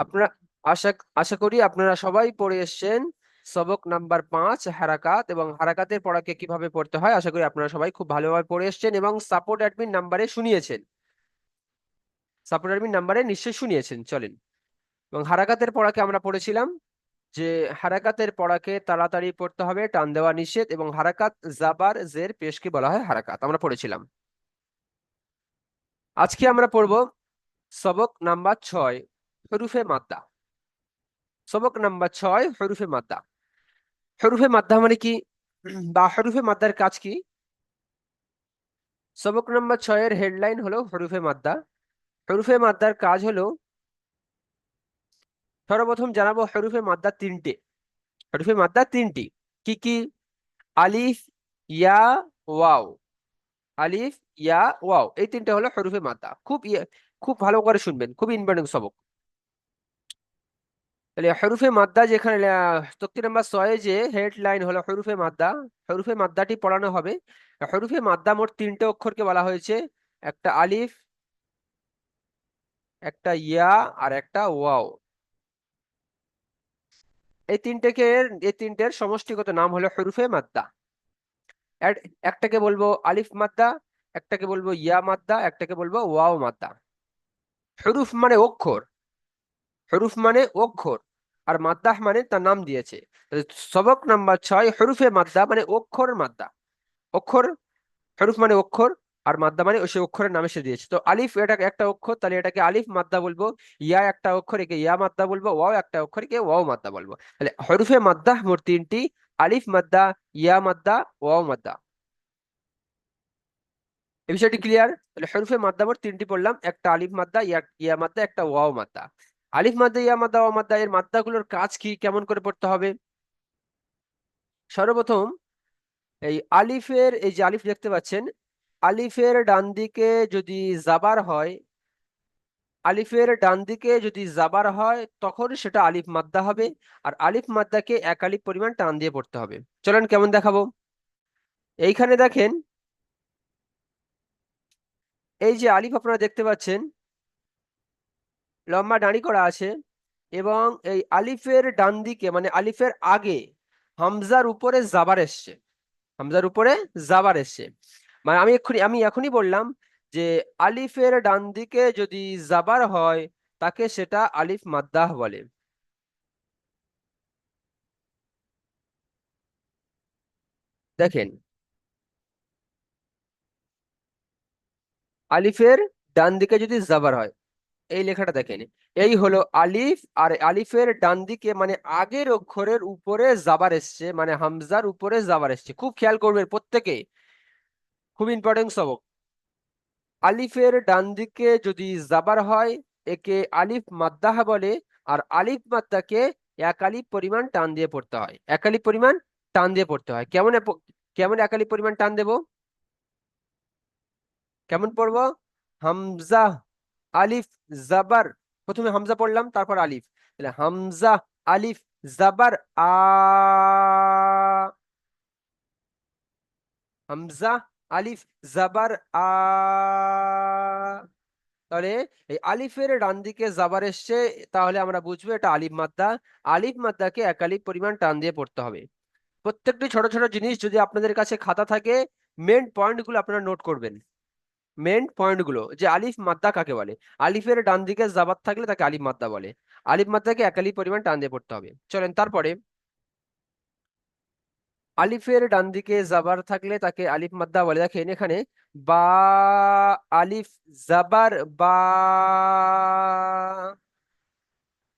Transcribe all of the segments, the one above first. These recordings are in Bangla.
আপনারা আশা আশা করি আপনারা সবাই পড়ে এসছেন সবক নাম্বার পাঁচ, হারাকাত এবং হারাকাতের পড়াকে কীভাবে পড়তে হয়, আশা করি আপনারা সবাই খুব ভালোভাবে পড়ে এসেছেন এবং সাপোর্ট অ্যাডমিন নাম্বারে শুনিয়েছেন। সাপোর্ট অ্যাডমিন নাম্বারে নিশ্চয়ই শুনিয়েছেন, চলেন। এবং হারাকাতের পড়াকে আমরা পড়েছিলাম যে হারাকাতের পড়াকে তাড়াতাড়ি পড়তে হবে, টান দেওয়া নিষেধ এবং হারাকাত জাবার জের পেশকে বলা হয় হারাকাত, আমরা পড়েছিলাম। আজকে আমরা পড়ব সবক নাম্বার ছয় হরুফে মাদ্দা সবক নাম্বার ছয় হরুফে মাদ্দা হরুফে মাদ্দা মানে কি? বা হরুফে মাদ্দার কাজ কি? সবক নাম্বার ছয়ের হেডলাইন হলো হরুফে মাদ্দা হরুফে মাদ্দার কাজ হলো সর্বপ্রথম জানাব হরুফে মাদ্দা তিনটে। হরুফে মাদ্দা তিনটি। কি কি? আলিফ, ইয়া, ওয়াও। আলিফ, ইয়া, ওয়াও। এই তিনটে হলো হরুফে মাদ্দা খুব ইয়ে খুব ভালো করে শুনবেন। খুব ইম্পর্টেন্ট সবক হরুফে মাদ্দা যেখানে তক্তি নাম্বার ছয়ে যে হেডলাইন হলো হরুফে মাদ্দা, হরুফে মাদ্দাটি পড়ানো হবে। হরুফে মাদ্দা মোট তিনটে অক্ষরকে বলা হয়েছে, একটা আলিফ, একটা ইয়া আর একটা ওয়াও। এই তিনটেকে, এই তিনটের সমষ্টিগত নাম হলো হরুফে মাদ্দা। একটাকে বলব আলিফ মাদ্দা, একটাকে বলব ইয়া মাদ্দা, একটাকে বলব ওয়াও মাদ্দা। হরুফ মানে অক্ষর। হরুফ মানে অক্ষর, আর মাদ্দাহ মানে তার নাম দিয়েছে। সবক নাম্বার ছয়, হরুফে মাদ্দা মানে অক্ষর মাদ্দা অক্ষর, হরুফ মানে অক্ষর, আর মাদ্দা মানে সে অক্ষরের নামে সে দিয়েছে। তো আলিফ এটা একটা অক্ষর, তাহলে এটাকে আলিফ মাদ্দা বলব, ইয়া একটা অক্ষর, একে ইয়া মাদ্দা বলব, ওয়াও একটা অক্ষর, একে ওয়াও মাদ্দা বলব। তাহলে হরুফে মাদ্দা মোট তিনটি, আলিফ মাদ্দা ইয়া মাদ্দা ওয়াও মাদ্দা এই বিষয়টি ক্লিয়ার তাহলে হরুফে মাদ্দা মোট তিনটি পড়লাম, একটা আলিফ মাদ্দা ইয়া ইয়া মাদ্দা একটা ওয়াও মাদ্দা আলিফ মাদ্দা ইয়া মাদ্দা ওয়াও মাদ্দা এর মাদ্দাগুলোর কাজ কি? কেমন করে পড়তে হবে? সর্বপ্রথম এই আলিফের, এই যে আলিফ দেখতে পাচ্ছেন, আলিফের ডান দিকে যদি জাবার হয়, আলিফের ডান দিকে যদি জাবার হয়, তখন সেটা আলিফ মাদ্দা হবে। আর আলিফ মাদ্দাকে এক আলিফ পরিমাণ টান দিয়ে পড়তে হবে। চলেন কেমন দেখাবো? এইখানে দেখেন, এই যে আলিফ আপনারা দেখতে পাচ্ছেন লম্বা দাঁড়ি করা আছে এবং এই আলিফের ডান দিকে মানে আলিফের আগে হামজার উপরে জাবার এসছে। হামজার উপরে জাবার এসছে। মানে আমি এক্ষুনি, আমি এখনই বললাম যে আলিফের ডান দিকে যদি জাবার হয়, তাকে সেটা আলিফ মাদ্দাহ বলে। দেখেন। আলিফের ডান দিকে যদি জাবার হয় এই লেখাটা দেখেন। এই হলো আলিফ, আর আলিফের ডান দিকে মানে আগের অক্ষরের উপরে জাবার এসছে মানে হামজার উপরে জাবার এসছে। খুব খেয়াল করবেন প্রত্যেকে। খুব ইম্পর্টেন্ট সবক। আলিফের ডান দিকে যদি জাবার হয়, একে আলিফ মাদ্দাহ বলে, আর আলিফ মাদ্দাকে এক পরিমাণ টান দিয়ে পড়তে হয়। এক পরিমাণ টান দিয়ে পড়তে হয়। কেমন কেমন এক আলিফ পরিমাণ টান দেব? কেমন পড়ব? হামজা আলিফ জাবার, প্রথমে হামজা পড়লাম, তারপর আলিফ। তাহলে হামজা, আলিফ, জাবার, আ, হামজা, আলিফ, জাবার, আ। তাহলে এই আলিফের ডান দিকে জাবার এসছে, তাহলে আমরা বুঝব এটা আলিফ মাদ্দা। আলিফ মাদ্দাকে এক আলিফ পরিমাণ টান দিয়ে পড়তে হবে। প্রত্যেকটি ছোট ছোট জিনিস যদি আপনাদের কাছে খাতা থাকে মেন পয়েন্টগুলো আপনারা নোট করবেন। মেন পয়েন্টগুলো, যে আলিফ মাদ্দা কাকে বলে? আলিফের ডান দিকে জাবার থাকলে তাকে আলিফ মাদ্দা বলে। আলিফ মাদ্দাকে এক আলিফ পরিমাণ টান দিয়ে পড়তে হবে। চলেন তারপরে, আলিফের ডান দিকে জাবার থাকলে তাকে আলিফ মাদ্দা বলে। দেখেন এখানে, বা আলিফ জাবার বা,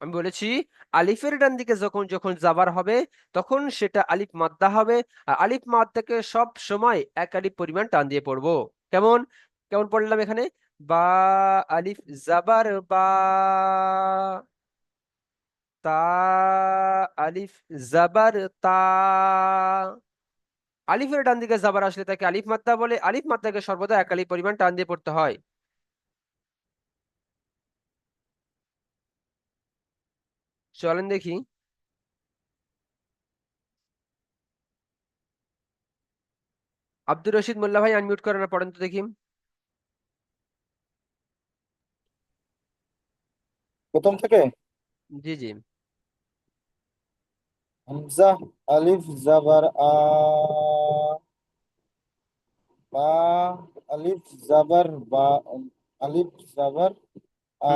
আমি বলেছি, আলিফের ডান দিকে যখন যখন জাবার হবে, তখন সেটা আলিফ মাদ্দা হবে। আর আলিফ মাদ্দাকে সব সময় এক আলিফ পরিমাণ টান দিয়ে পড়ব। কেমন? কেমন পড়লাম এখানে? বা, আলিফ, জাবার, বা, তা, আলিফ, জাবার, তা, আলিফের ডান দিকে জাবার আসলে তাকে আলিফ মাদ্দা বলে। আলিফ মাদ্দাকে সর্বদা এক পরিমাণ টান দিয়ে পড়তে হয়। চলেন দেখি। আব্দুর রশিদ মোল্লা ভাই আনমিউট করেন পড়েন তো দেখি। প্রথম থেকে? জি জি। হামজা আলিফ জাবার আ বা আলিফ জাবার বা আলিফ জাবার আ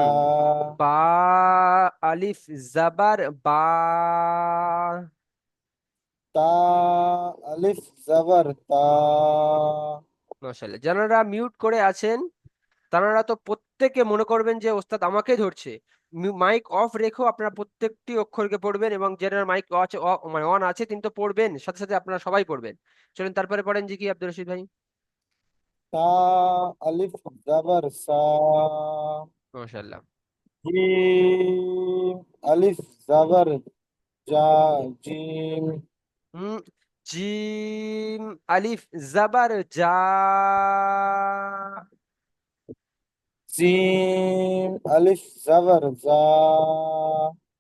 বা আলিফ জাবার বা। তা আলিফ জাবার তা। মাশাআল্লাহ। যারা মিউট করে আছেন তারা তো প্রত্যেকে মনে করবেন যে ওস্তাদ আমাকে ধরছে। মাইক অফ রেখেও আপনারা প্রত্যেকটি অক্ষরকে পড়বেন এবং যারা মাইক আছে মানে অন আছে তিনি তো পড়বেন সাথে সাথে আপনারা সবাই পড়বেন। চলুন তারপরে পড়েন জি কি আব্দুল রশিদ ভাই। তা আলিফ জাবার সা। মাশাআল্লাহ। জিম আলিফ জাবার জা জিম। হুম জিম আলিফ জাবার জা। জিম আলিফ জাবার জা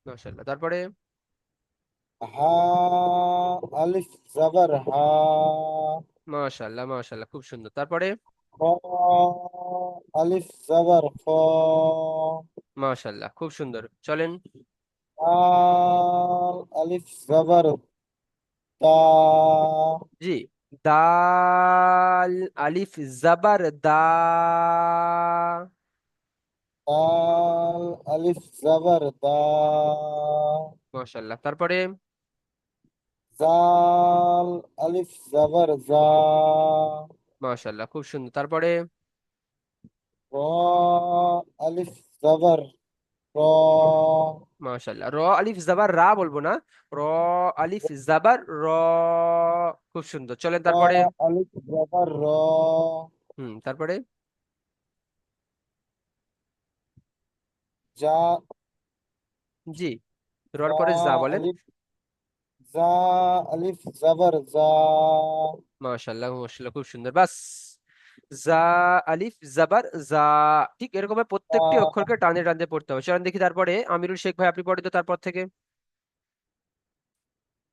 মাশাআল্লাহ তারপরে? হা আলিফ জাবার হা। মাশাআল্লাহ মাশাআল্লাহ খুব সুন্দর। তারপরে? খ আলিফ জাবার খ। মাশাআল্লাহ খুব সুন্দর। চলেন। দাল আলিফ জাবার তা। জি দাল আলিফ জাবার দা দাল আলিফ জাবার দা। মাশাআল্লাহ তারপরে? জাল আলিফ জাবার জা। মাশাআল্লাহ খুব সুন্দর তারপরে? র আলিফ জাবার র। মাশাআল্লাহ র আলিফ জাবার রা বলব না? র আলিফ জাবার র। খুব সুন্দর চলেন তারপরে? আলিফ জাবার র। হুম তারপরে? জা জি রর পরে যা বলেন। আলিফ জা আলিফ জাবার জা মাশাআল্লাহ মাশাআল্লাহ খুব সুন্দর। বাস জা আলিফ জাবার জা ঠিক এরকম প্রত্যেকটি অক্ষরকে টানে টানতে পড়তে হবে। চলেন দেখি তারপরে আমিরুল শেখ ভাই আপনি পড়েন তো তারপর থেকে।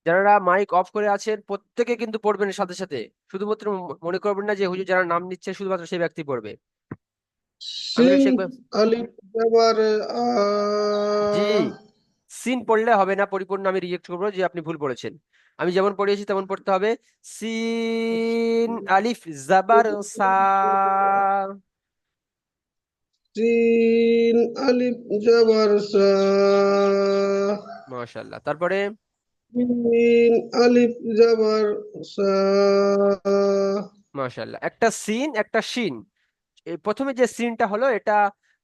যারা মাইক অফ করে আছেন প্রত্যেকে কিন্তু পড়বেন সাথে সাথে। শুধুমাত্র মনে করবেন না যে হুজুর যারা নাম নিচ্ছে শুধুমাত্র সেই ব্যক্তি পড়বে। সিন আলিফ জাবার জি সিন পড়লে হবে না পরিপূর্ণ আমি রিজেক্ট করব যে আপনি ভুল পড়েছেন। আমি যেমন পড়িয়েছি তেমন পড়তে হবে। সিন আলিফ জাবার সা। সিন আলিফ জাবার সা। মাশাআল্লাহ তারপরে? সিন আলিফ জাবার সা। মাশাআল্লাহ একটা সিন একটা শিন। এই প্রথমে যে সিনটা হলো এটা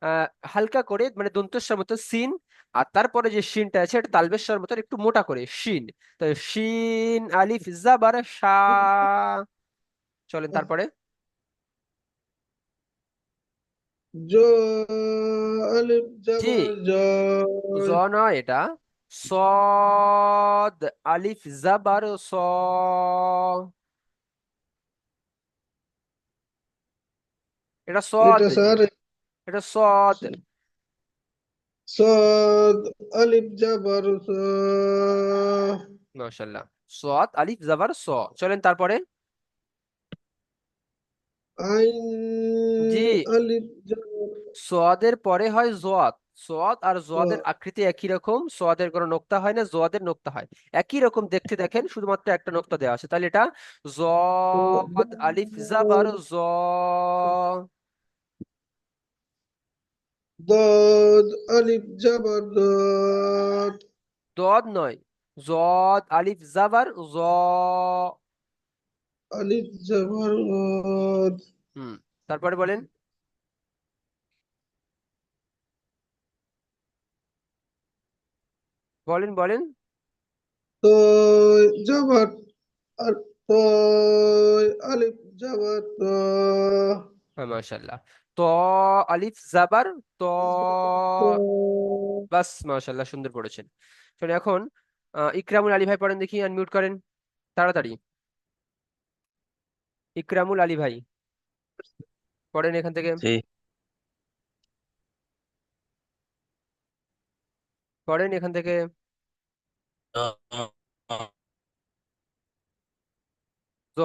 আহ, হালকা করে মানে দন্তস্বর মতো সিন আর তারপরে যে সিনটা আছে এটা তালবেশ্বর মতো একটু মোটা করে শিন। তো শিন আলিফ জাবার শা। চলেন তারপরে। জ নয় এটা। সদ আলিফ জাবার স। এটা সদ এটা সদ সদ আলিফ জাবার সা। মাশাআল্লাহ। সদ আলিফ জাবার স। চলেন তারপরে। আইন জি। আলিফ সোয়াদের পরে হয় জোয়াদ সোয়াদ আর জোয়াদের আকৃতি একই রকম। সোয়াদের কোনো নোক্তা হয় না জোয়াদের নোক্তা হয়। একই রকম দেখতে দেখেন শুধুমাত্র একটা নোক্তা দেওয়া আছে। তাহলে এটা জদ আলিফ জাবার জ দদ আলিফ জাবার দদ। দদ নয় জদ আলিফ জাবার জ। আলিফ জাবার গদ হুম তারপরে বলেন। বলেন বলেন। তয় জাবার আর তয় আলিফ জাবার ত হ্যাঁ মাশাআল্লাহ। ত আলিফ জাবার ত বাস মাশাআল্লাহ সুন্দর পড়েছেন। চলুন এখন আহ, ইকরামুল আলী ভাই পড়েন দেখি আনমিউট করেন। তাড়াতাড়ি। ইকরামুল আলী ভাই। পড়েন এখান থেকে। জি। পড়েন এখান থেকে। জ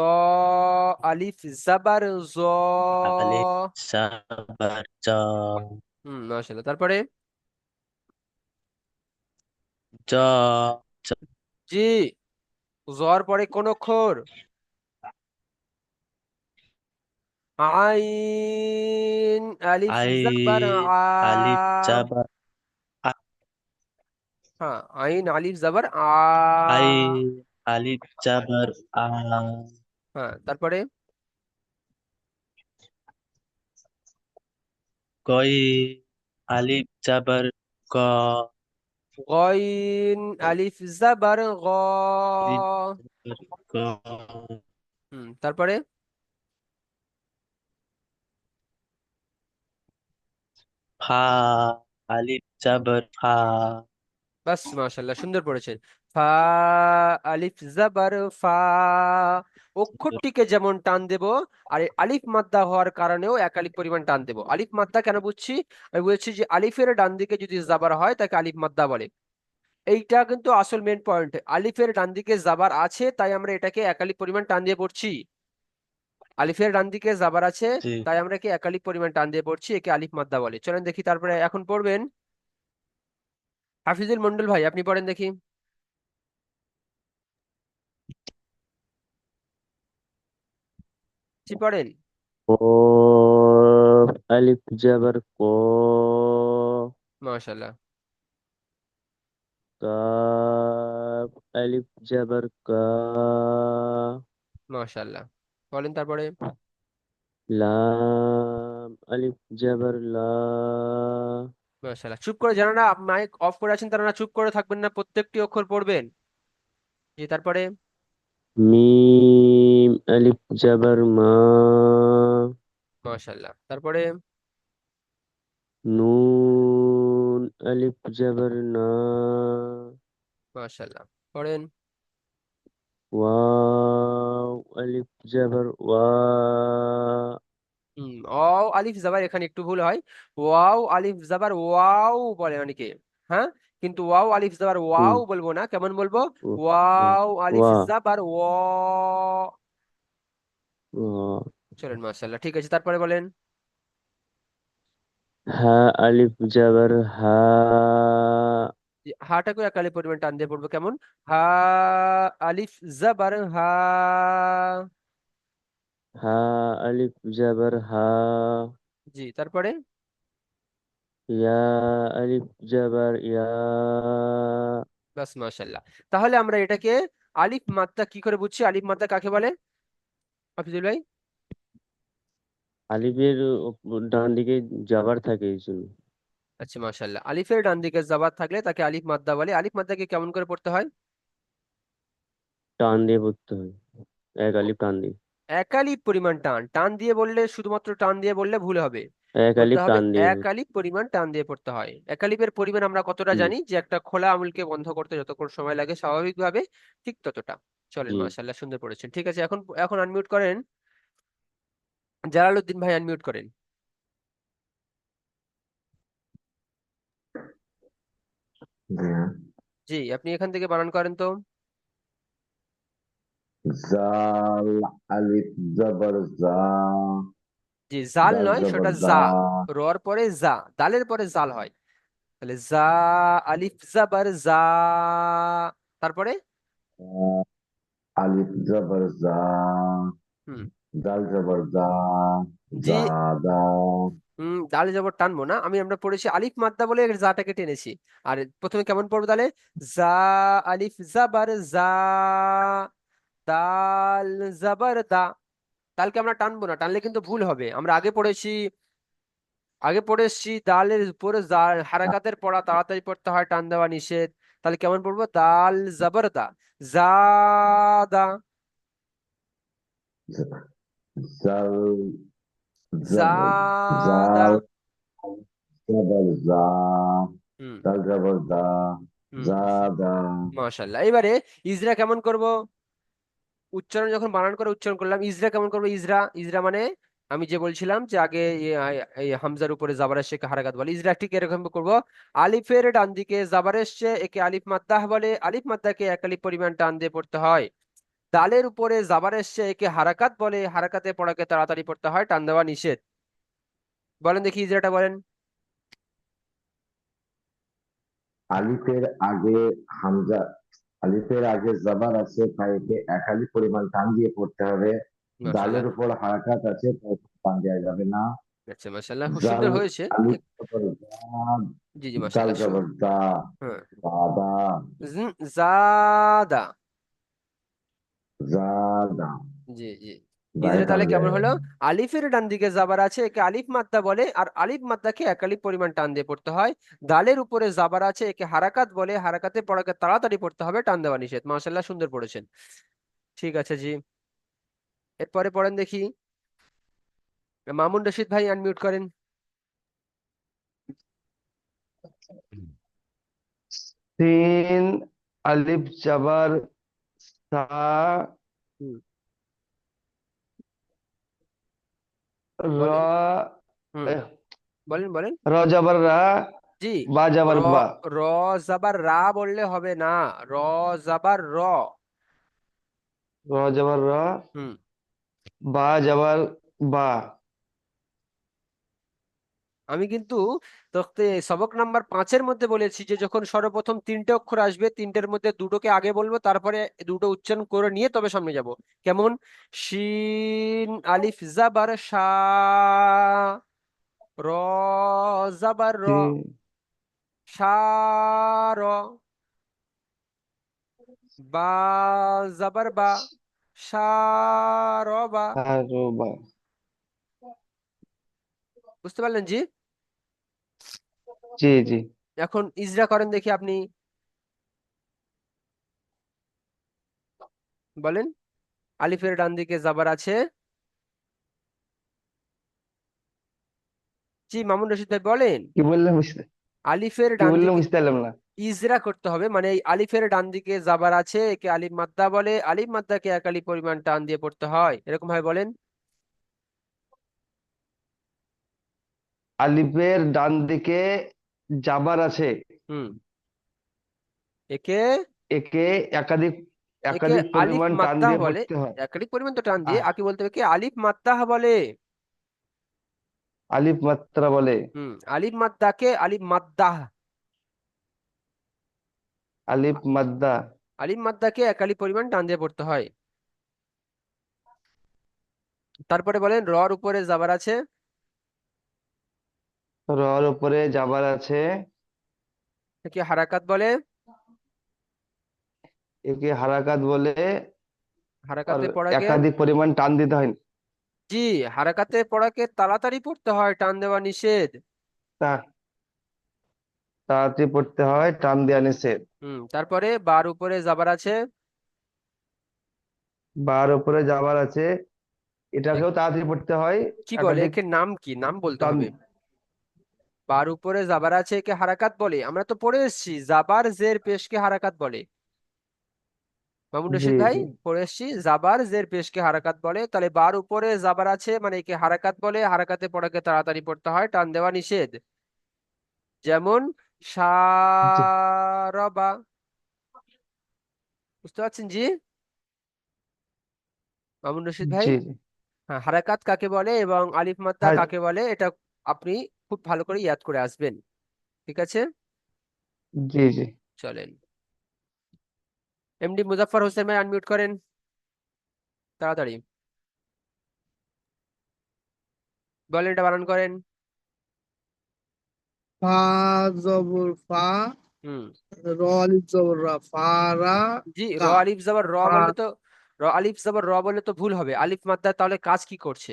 আলিফ জাবার জ আলিফ সাবার জ হুম মাশাআল্লাহ তারপরে জ জি জর পরে কোন অক্ষর আইন আলিফ জাবার আ আলিফ জাবার হ্যাঁ আইন আলিফ জাবার আ আইন আলিফ জাবার আ হ্যাঁ তারপরে? কই আলিফ জাবার ক গইন আলিফ জাবার গ। হুম তারপরে? ফা আলিফ জাবার ফা। বাস মাশাল্লাহ সুন্দর পড়েছেন। ফা আলিফ জাবার ফা। অক্ষরটিকে যেমন টান দেব আর আলিফ মাদ্দা হওয়ার কারণেও এক আলিফ পরিমাণ টান দেব। আলিফ মাদ্দা কেন বুঝছি? আমি বলছি যে আলিফের ডান দিকে যদি জাবার হয় তাকে আলিফ মাদ্দা বলে। এইটা কিন্তু আসল মেন পয়েন্ট আলিফের ডান দিকে জাবার আছে তাই আমরা এটাকে এক আলিফ পরিমাণ টান দিয়ে পড়ছি। আলিফের ডান দিকে জাবার আছে তাই আমরা কি এক আলিফ পরিমাণ টান দিয়ে পড়ছি একে আলিফ মাদ্দা বলে। চলেন দেখি তারপরে এখন পড়বেন। হাফিজুল মন্ডল ভাই আপনি পড়েন দেখি। কি পড়েন? কফ আলিফ জাবার ক। মাশাল্লাহ কাফ আলিফ জাবার কা। মাশাল্লাহ বলেন তারপরে। লাম আলিফ জাবার লা। মাশাল্লাহ চুপ করে যারা না মাইক অফ করে আছেন তারা না চুপ করে থাকবেন না প্রত্যেকটি অক্ষর পড়বেন। জি তারপরে। মিম আলিফ জাবার মা। মাশাল্লাহ তারপরে? নুন আলিফ জাবার না। মাশাল্লাহ পড়েন। ওয়াও আলিফ জাবার ওয়া। হুম অও আলিফ জাবার এখানে একটু ভুল হয়। ওয়াও আলিফ জাবার ওয়াও বলে অনেকে হ্যাঁ? কিন্তু ওয়াও আলিফ জাবার ওয়াও বলব না কেমন বলব? ও, ওয়াও আলিফ জাবার ওয়া। চলেন মাশাল্লাহ ঠিক আছে তারপরে বলেন। হা আলিফ জাবার হা। হাটাকে এক আলিফ পরিমাণ টান দিয়ে পড়ব কেমন? হা আলিফ জাবার হা। হা আলিফ জাবার হা। জি তারপরে? ইয়া আলিফ জাবার ইয়া বাস তাহলে আমরা এটাকে আলিফ মাত্রা কি করে বুঝছি? আলিফ মাত্রা কাকে বলে? হাফিজুল ভাই? আলিফের ডান দিকে জাবার থাকে এই জন্য। আচ্ছা মাশাল্লাহ আলিফের ডান দিকে জাবার থাকলে তাকে আলিফ মাদ্দা বলে। আলিফ মাদ্দাকে কেমন করে পড়তে হয়? টান দিয়ে পড়তে হয়। এক আলিফ টান দিয়ে। এক আলিফ পরিমাণ টান। টান দিয়ে বললে শুধুমাত্র টান দিয়ে বললে ভুল হবে। এক হবে টান দিয়ে। এক আলিফ পরিমাণ টান দিয়ে পড়তে হয়। এক আলিফের পরিমাণ আমরা কতটা হুম। জানি? যে একটা খোলা আঙুলকে বন্ধ করতে যতক্ষণ সময় লাগে স্বাভাবিকভাবে ঠিক ততটা। চলেন জি মাশাল্লাহ সুন্দর পড়েছেন। ঠিক আছে এখন এখন আনমিউট করেন। জালালউদ্দিন ভাই আনমিউট করেন। জি আপনি এখান থেকে বানান করেন তো। জাল আলিফ জবর জা জি জাল নয় সেটা জা। রর পরে জা দালের পরে জাল হয়। তাহলে জা আলিফ জাবার জা। তারপরে? আলিফ জবর জা। দাল জবর জি। জা দা হুম দালে জবর টানবো না। আমি আমরা পড়েছি আলিফ মাদ্দা বলে জাটাকে টেনেছি। আর প্রথমে কেমন পড়ব তাহলে? জা আলিফ জাবার জা। দাল জাবার দা। দালকে আমরা টানবো না টানলে কিন্তু ভুল হবে। আমরা আগে পড়েছি আগে পড়েছি দালের উপরে হারাকাতের পড়া তাড়াতাড়ি পড়তে হয় টান দেওয়া নিষেধ। তাহলে কেমন পড়ব? দাল জাবার দা। জাদা মাশাল্লাহ। এবারে ইজরা কেমন করব? উচ্চারণ যখন বানান করে উচ্চারণ করলাম, ইজরা কেমন করব? ইজরা ইজরা মানে আমি যে বলছিলাম যে আগে হামজার উপরে জাবার এসে একে হারাকাত বলে। ইজরা ঠিক এরকম করব। আলিফের ডান দিকে জাবার এসছে, একে আলিফ মাদ্দাহ বলে। আলিফ মাদ্দাকে এক আলিফ পরিমাণ টান দিয়ে পড়তে হয়। দালের উপরে জাবার এসছে, একে হারাকাত বলে। হারাকাতে পড়াকে তাড়াতাড়ি পড়তে হয়, টান দেওয়া নিষেধ। বলেন দেখি ইজরাটা বলেন। আলিফের আগে হামজা আলিফের আগে জবর আছে তাইকে একালি পরিমাণ টান দিয়ে পড়তে হবে। দালের উপর হারাকাত আছে তাই টান দেওয়া যাবে না। আচ্ছা মাশাআল্লাহ খুব সুন্দর হয়েছে। জা জি মাশাআল্লাহ জবর হ্যাঁ। দাদা জাদা। জাদা। জি জি। দায় তাহলে কেমন হলো? আলিফের ডান দিকে জাবার আছে একে আলিফ মাদ্দা বলে আর আলিফ মাদ্দাকে এক আলিফ পরিমাণ টান দিয়ে পড়তে হয়। দালের উপরে জাবার আছে একে হারাকাত বলে হারাকাতে পড়াকে তাড়াতাড়ি পড়তে হবে টান দেওয়া নিষেধ। মাশাআল্লাহ সুন্দর পড়েছেন। ঠিক আছে জি। এরপরে পড়েন দেখি। মামুন রশিদ ভাই আনমিউট করেন। সিন আলিফ জাবার সা হুম। র হুম এহ, বলেন বলেন র জাবার রা জি বা জাবার র বা র জাবার রা বললে হবে না র জাবার র র জাবার র হুম বা জাবার বা আমি কিন্তু সবক নাম্বার পাঁচের মধ্যে বলেছি যে যখন সর্বপ্রথম তিনটে অক্ষর আসবে তিনটের মধ্যে দুটোকে আগে বলব তারপরে দুটো উচ্চারণ করে নিয়ে তবে সামনে যাব। কেমন? শিন আলিফ জাবার শা র জাবার র শা র বা জাবার বা শা র বা। বুঝতে পারলেন জি? জি জি। এখন ইজরা করেন দেখি আপনি। বলেন আলিফের ডান দিকে জাবার আছে। জি মামুন রশিদ ভাই বলেন। কি বললাম বুঝতে আলিফের কি ডান বললাম দিকে বুঝতে পারলাম না? ইজরা করতে হবে মানে এই আলিফের ডান দিকে জাবার আছে একে আলিফ মাদ্দা বলে আলিফ মাদ্দাকে এক আলিফ পরিমাণ টান দিয়ে পড়তে হয় এরকম ভাবে বলেন। আলিফের ডান দিকে জাবার আছে। হুম। একে একে একাধিক একে একাধিক আলিফ পরিমাণ টান মাদ্দা দিয়ে বলে। পড়তে হয়। একাধিক পরিমাণ তো টান দিয়ে আকে বলতে হবে কি আলিফ মাদ্দাহ বলে। আলিফ মাত্রা বলে। হুম আলিফ মাদ্দাকে আলিফ মাদ্দাহ আলিফ মাদ্দা আলিফ মাদ্দাকে পরিমাণ টান দিয়ে পড়তে হয়। তারপরে বলেন রর উপরে জাবার আছে। রর উপরে যাবার আছে। একে হারাকাত বলে। একে হারাকাত বলে। আর হারাকাতে পড়াকে একাধিক পরিমাণ টান দিতে হয়। জি হারাকাতে পড়াকে তাড়াতাড়ি পড়তে হয় টান দেওয়া নিষেধ। তা তাড়াতাড়ি পড়তে হয় টান দেওয়া নিষেধ। হুম তারপরে বার উপরে যাবার আছে। বার উপরে যাবার আছে। এটাকেও তাড়াতাড়ি পড়তে হয়। কি বলে? একাধিক একে নাম কি? নাম বলতে টান হবে। বার উপরে জাবার আছে একে হারাকাত বলে। আমরা তো পড়ে এসেছি জাবার জের পেশকে হারাকাত বলে। মামুন রশিদ ভাই পড়ে এসেছি জাবার জের পেশকে হারাকাত বলে। তাহলে বার উপরে জাবার আছে মানে একে হারাকাত বলে হারাকাতে পড়াকে তাড়াতাড়ি পড়তে হয় টান দেওয়া নিষেধ। যেমন সারবা বুঝতে পারছেন জি? মামুন রশিদ ভাই? হ্যাঁ হারাকাত কাকে বলে এবং আলিফ হ্যাঁ কাকে বলে এটা আপনি খুব ভালো করে ইয়াদ করে আসবেন। ঠিক আছে? জি জি। চলেন। এমডি মুজাফফর হোসেন ভাই আনমিউট করেন। তাড়াতাড়ি। বলেন এটা বানান করেন। ফা জবর ফা হুম। র আলিফ জবর রা জি র আলিফ জবর র বললে তো র আলিফ জবর র বললে তো ভুল হবে। আলিফ মাদ্দা তাহলে কাজ কি করছে?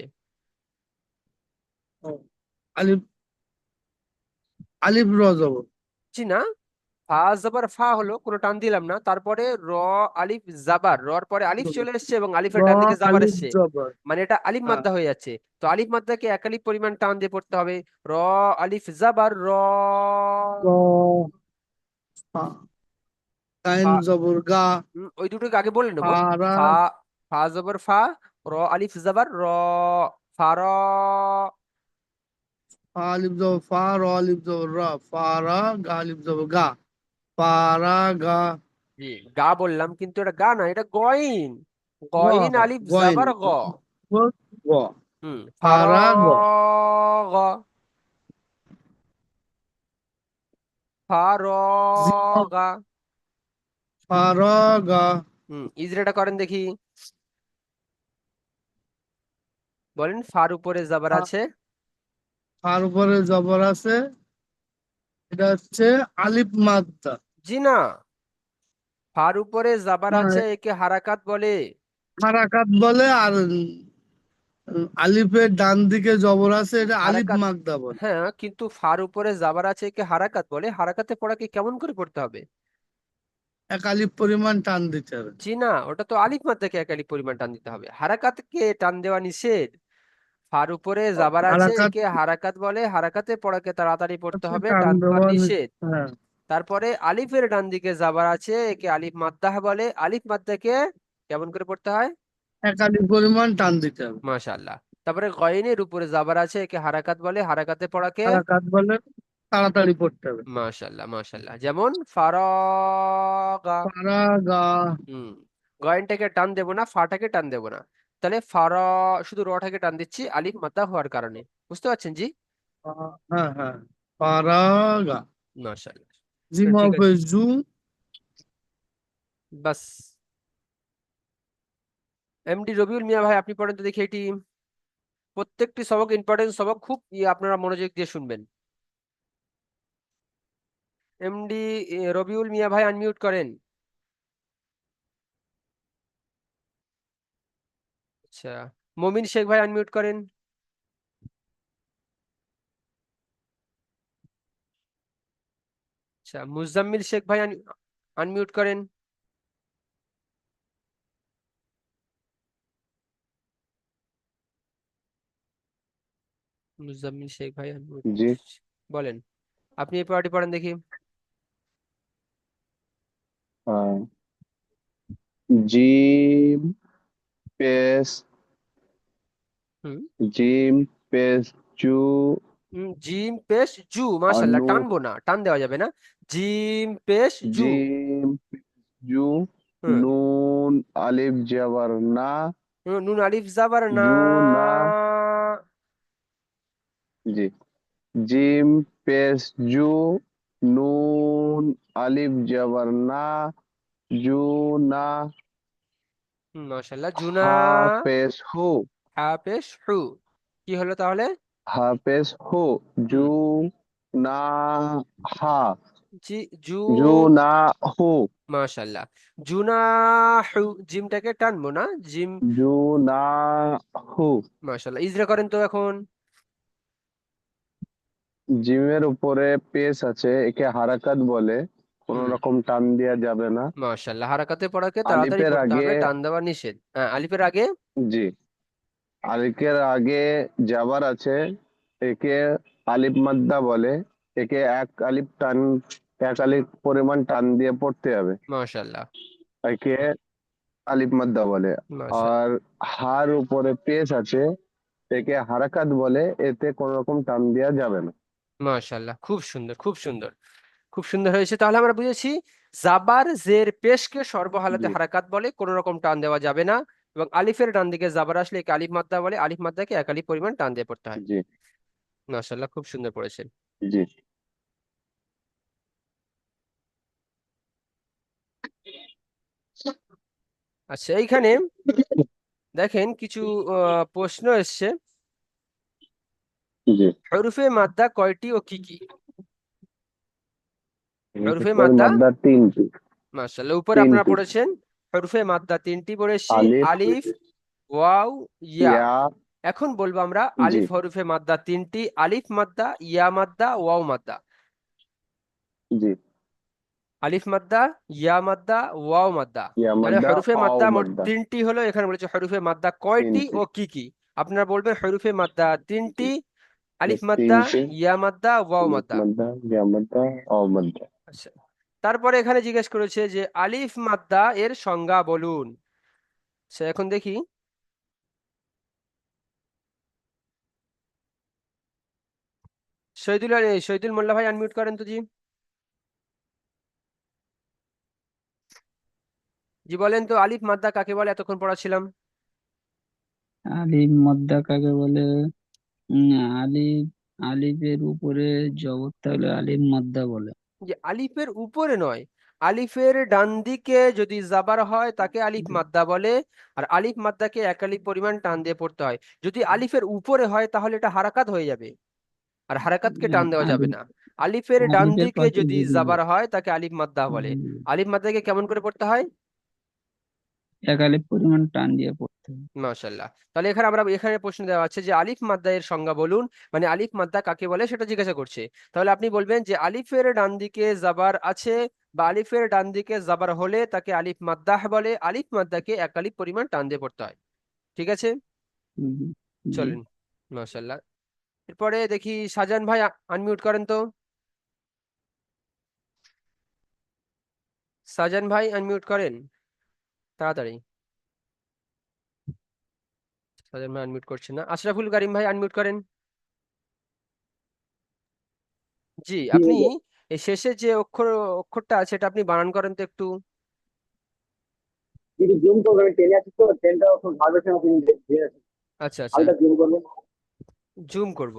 আলিফ আলিফ র জবর। জি না ফা জবর ফা হলো কোনো টান দিলাম না তারপরে র আলিফ জাবার রর পরে আলিফ চলে এসেছে এবং আলিফের ডান দিকে জাবার এসেছে। মানে এটা আলিফ মাদ্দা হয়ে যাচ্ছে। তো আলিফ মাদ্দাকে এক আলিফ পরিমাণ টান দিয়ে পড়তে হবে। র আলিফ জাবার র। ফা জবর গা। ওই দুটোকে আগে বলে নেব। ফা ফা জবর ফা র আলিফ জাবার র ফা র। আলিফ ফা র আলিফ রা ফারা গা আলিফ গা ফারা গা গা বললাম কিন্তু এটা গা না এটা গইন গইন আলিফ জাবার গ। গ। হুম ফারা গ। গ। ফারগা হুম ইজরাটা করেন দেখি। বলেন ফার উপরে জাবার ফা- আছে। তার উপরে জবর আছে। এটা হচ্ছে আলিফ মাদ্দা। জি না। ফার উপরে জাবার আছে একে হারাকাত বলে। হারাকাত বলে আর আলিফের ডান দিকে জবর আছে এটা আলিফ হারাকাত। মাদ্দা বলে। হ্যাঁ কিন্তু ফার উপরে জাবার আছে একে হারাকাত বলে। হারাকাতে পড়াকে কেমন করে পড়তে হবে? এক আলিফ পরিমাণ টান দিতে হবে। জি না ওটা তো আলিফ মাদ্দাকে এক আলিফ পরিমাণ টান দিতে হবে। হারাকাতকে টান দেওয়া নিষেধ। ফার উপরে জাবার আছে হারাকাত একে হারাকাত বলে হারাকাতে পড়াকে তাড়াতাড়ি পড়তে আছে হবে টান টান দেওয়া দেওয়া নি- নিষেধ। হ্যাঁ। তারপরে আলিফের ডান দিকে জাবার আছে একে আলিফ মাদ্দাহ বলে আলিফ মাদ্দাকে কেমন করে পড়তে হয়? এক আলিফ পরিমাণ টান দিতে হবে। মাশাআল্লাহ। তারপরে গয়নের উপরে জাবার আছে একে হারাকাত বলে হারাকাতে পড়াকে বলে তাড়াতাড়ি পড়তে হবে। মাশাআল্লাহ মাশাআল্লাহ। যেমন ফারাগা। ফারাগা। হুম গয়নটাকে টান দেবো না ফাটাকে টান দেবো না। তাহলে ফারা শুধু রটাকে টান দিচ্ছি আলিফ মাদ্দা হওয়ার কারণে। বুঝতে পারছেন জি? হ্যাঁ হ্যাঁ ফারাগা। মাশাআল্লাহ। জিম ঠিক বাস। এমডি রবিউল মিয়া ভাই আপনি পড়েন তো দেখি এটি। প্রত্যেকটি সবক ইম্পর্টেন্ট সবক খুব ইয়ে আপনারা মনোযোগ দিয়ে শুনবেন। এমডি রবিউল মিয়া ভাই আনমিউট করেন। আচ্ছা মমিন শেখ ভাই আনমিউট করেন। আচ্ছা মুজাম্মিল শেখ ভাই আনমিউট করেন। মুজাম্মিল শেখ ভাই আনমিউট জি। বলেন আপনি এই পড়াটি পড়েন দেখি। জিম পেস হুম। জিম পেস জু। হুম, জিম পেশ জু মাশাল্লাহ আনু টানবো না টান দেওয়া যাবে না। জিম পেশ জু। জিম জু। হুম। নুন আলিফ জাবার না। হুম, নুন আলিফ জাবার না। জু না। জি। জিম পেস জু। নুন আলিফ জাবার না। জু না। হুম, মাশাল্লাহ জুনা হা পেস হু। হা হু। কি হলো তাহলে? হা হু জু না হা। জি জু জু না হু। মাশাল্লাহ। জুনা জিমটাকে টানবো না? জিম জু না ইজরা করেন তো এখন। জিমের উপরে পেস আছে একে হারাকাত বলে। কোনো রকম টান দেওয়া যাবে না। মাশাল্লাহ। হারাকাতে পড়াকে তাড়াতাড়ি আলিফের আগে হবে টান দেওয়া নিষেধ। হ্যাঁ আলিফের আগে? জি। আলিফের আগে জাবার আছে একে আলিফ মাদ্দা বলে। একে এক আলিফ টান এক আলিফ পরিমাণ টান দিয়ে পড়তে হবে। মাশাল্লাহ একে আলিফ মাদ্দা বলে। আর হার উপরে পেস আছে একে হারাকাত বলে। এতে কোনো রকম টান দেওয়া যাবে না। মাশাল্লাহ খুব সুন্দর খুব সুন্দর। খুব সুন্দর হয়েছে। তাহলে আমরা বুঝেছি জাবার জের পেশকে সর্বহালাতে হারাকাত বলে কোনো রকম টান দেওয়া যাবে না। এবং আলিফের ডান দিকে জাবার আসলে একে আলিফ মাদ্দা বলে। আলিফ মাদ্দাকে এক আলিফ পরিমাণ টান দিয়ে পড়তে হয়। জি। খুব সুন্দর পড়েছেন। জি। আচ্ছা এইখানে দেখেন কিছু প্রশ্ন এসছে। হরফে মাদ্দা কয়টি ও কি কি? হরফে মাদ্দা তিনটি। মাশাল্লাহ উপরে আপনারা পড়েছেন। হরফে মাদ্দা তিনটি পড়েছি আলিফ ওয়াও ইয়া। এখন বলব আমরা আলিফ হরফে মাদ্দা তিনটি আলিফ মাদ্দা ইয়া মাদ্দা ওয়াও মাদ্দা। জি। আলিফ মাদ্দা ইয়া মাদ্দা ওয়াও মাদ্দা। ইয়া তাহলে মাদ্দা মোট তিনটি হলো এখানে বলেছে হরফে মাদ্দা কয়টি ও কি কি? আপনারা বলবেন হরফে মাদ্দা তিনটি আলিফ ইয়া মাদ্দা ইয়া মাদ্দা ওয়াও মাদ্দা। আচ্ছা। তারপরে এখানে জিজ্ঞেস করেছে যে, আলিফ মাদ্দা এর সংজ্ঞা বলুন। সে এখন দেখি। শহীদুল শহীদুল মোল্লা ভাই আনমিউট করেন তো জি। জি, বলেন তো, আলিফ মাদ্দা কাকে বলে? এতক্ষণ পড়াছিলাম। আলিফ মাদ্দা কাকে বলে? আলিফ, আলিফের উপরে জবর থাকলে আলিফ মাদ্দা বলে। যে আলিফের উপরে নয়। আলিফের ডান দিকে যদি জাবার হয় তাকে আলিফ মাদ্দা বলে। আর আলিফ মাদ্দাকে এক আলিফ পরিমাণ টান দিয়ে পড়তে হয়। যদি আলিফের উপরে হয় তাহলে এটা হারাকাত হয়ে যাবে। আর হারাকাতকে টান দেওয়া যাবে না। আলিফের ডান দিকে যদি জাবার হয় তাকে আলিফ মাদ্দা বলে। আলিফ মাদ্দাকে কেমন করে পড়তে হয়? এক আলিফ পরিমাণ টান দিয়ে পড়তে হবে তাহলে এখানে আমরা এখানে প্রশ্ন দেওয়া আছে যে আলিফ মাদ্দা এর সংজ্ঞা বলুন। মানে আলিফ মাদ্দা কাকে বলে সেটা জিজ্ঞাসা করছে। তাহলে আপনি বলবেন যে আলিফের ডান দিকে জাবার আছে বা আলিফের ডান দিকে জাবার হলে তাকে আলিফ মাদ্দাহ বলে। আলিফ মাদ্দাকে এক আলিফ পরিমাণ টান দিয়ে পড়তে হয়। ঠিক আছে? চলেন। মাশাল্লাহ। এরপরে দেখি শাহজাহান ভাই আনমিউট করেন তো। শাহজাহান ভাই আনমিউট করেন। তাড়াতাড়ি। শাহজাহান ভাই আনমিউট করছে না। আশরাফুল কারিম ভাই আনমিউট করেন। জি আপনি শেষে যে অক্ষর অক্ষরটা আছে এটা আপনি বানান করেন তো একটু। যদি জুম করবেন টেনে আছি তো টেনটা খুব ভালো সঙ্গে আপনি দিয়ে আছেন আচ্ছা আচ্ছা। জুম করবেন জুম করব।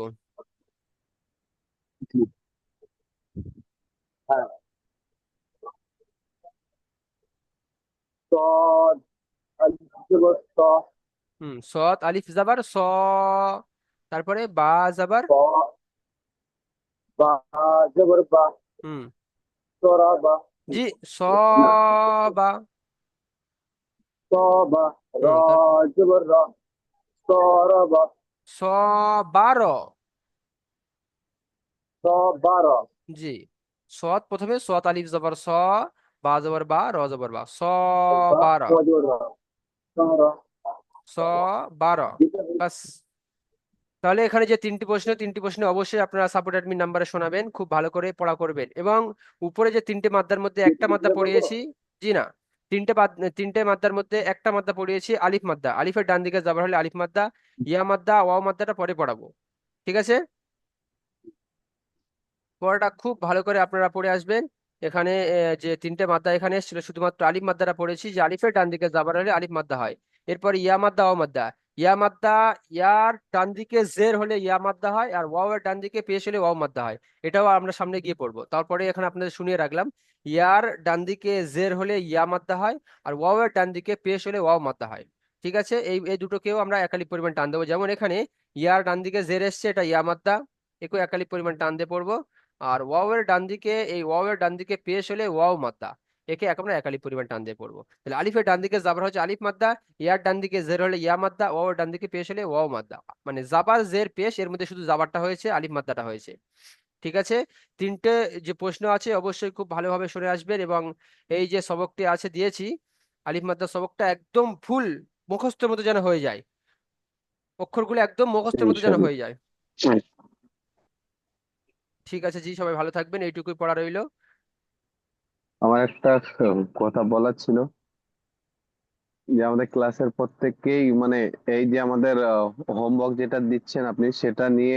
হ্যাঁ। হুম সৎ আলিফ জাবার স। তারপরে বা জাবার? হুম। জি জি। সৎ প্রথমে সৎ আলিফ জবর স। বা জবর বা? র। জবর বা। স বারো স বারো বাস। তাহলে এখানে যে তিনটি প্রশ্ন তিনটি প্রশ্ন অবশ্যই আপনারা সাপোর্ট অ্যাডমিন নাম্বারে শোনাবেন খুব ভালো করে পড়া করবেন। এবং উপরে যে তিনটে মাদ্দার মধ্যে একটা মাদ্দা পড়িয়েছি জি না তিনটে তিনটে মাদ্দার মধ্যে একটা মাদ্দা পড়িয়েছি আলিফ মাদ্দা আলিফের ডান দিকে যাবার হলে আলিফ মাদ্দা ইয়া মাদ্দা ওয়াও মাদ্দাটা পরে পড়াবো। ঠিক আছে? পড়াটা খুব ভালো করে আপনারা পড়ে আসবেন। এখানে যে তিনটে মাদ্দা এখানে এসেছিল, শুধুমাত্র আলিফ মাদ্দাটা পড়েছি, যে আলিফের ডান দিকে যাবার হলে আলিফ মাদ্দা হয়। এরপর ইয়া মাদ্দা ওয়া মাদ্দা। ইয়া মাদ্দা, ইয়ার ডান দিকে জের হলে ইয়া মাদ্দা হয়, আর ওয়াও এর ডান দিকে পেশ হলে ওয়াও মাদ্দা হয়। এটাও আমরা সামনে গিয়ে পড়ব। তারপরে এখানে আপনাদের শুনিয়ে রাখলাম, ইয়ার ডান দিকে জের হলে ইয়া মাদ্দা হয়, আর ওয়াও এর ডান দিকে পেশ হলে ওয়াও মাদ্দা হয়। ঠিক আছে? এই এই দুটোকেও আমরা একালিক পরিমাণ টান দেবো। যেমন এখানে, ইয়ার ডান দিকে জের এসছে, এটা ইয়া মাদ্দা, একেও একালিক পরিমাণ টান দিয়ে পড়ব। আর ওয়াও এর ডান দিকে এই ওয়াও এর ডান দিকে পেশ হলে ওয়াও মাদ্দা। একে এক আমরা একালিক পরিমাণ টান দিয়ে পড়ব। তাহলে আলিফের ডান দিকে জাবার হচ্ছে আলিফ মাদ্দা ইয়ার ডান দিকে জের হলে ইয়া মাদ্দা ওয়াও এর ডান দিকে পেশ হলে ওয়াও মাদ্দা। মানে জাবার জের পেশ এর মধ্যে শুধু জাবারটা হয়েছে আলিফ মাদ্দাটা হয়েছে। ঠিক আছে? তিনটে যে প্রশ্ন আছে অবশ্যই খুব ভালোভাবে শুনে আসবেন এবং এই যে সবকটি আছে দিয়েছি আলিফ মাদ্দা সবকটা একদম ফুল মুখস্থের মতো যেন হয়ে যায়। অক্ষরগুলো একদম মুখস্থের মতো যেন হয়ে যায়। ঠিক আছে জি, সবাই ভালো থাকবেন, এইটুকুই পড়া রইল। আমার একটা কথা বলার ছিল যে, আমাদের ক্লাসের প্রত্যেককেই মানে এই যে আমাদের হোমওয়ার্ক যেটা দিচ্ছেন আপনি, সেটা নিয়ে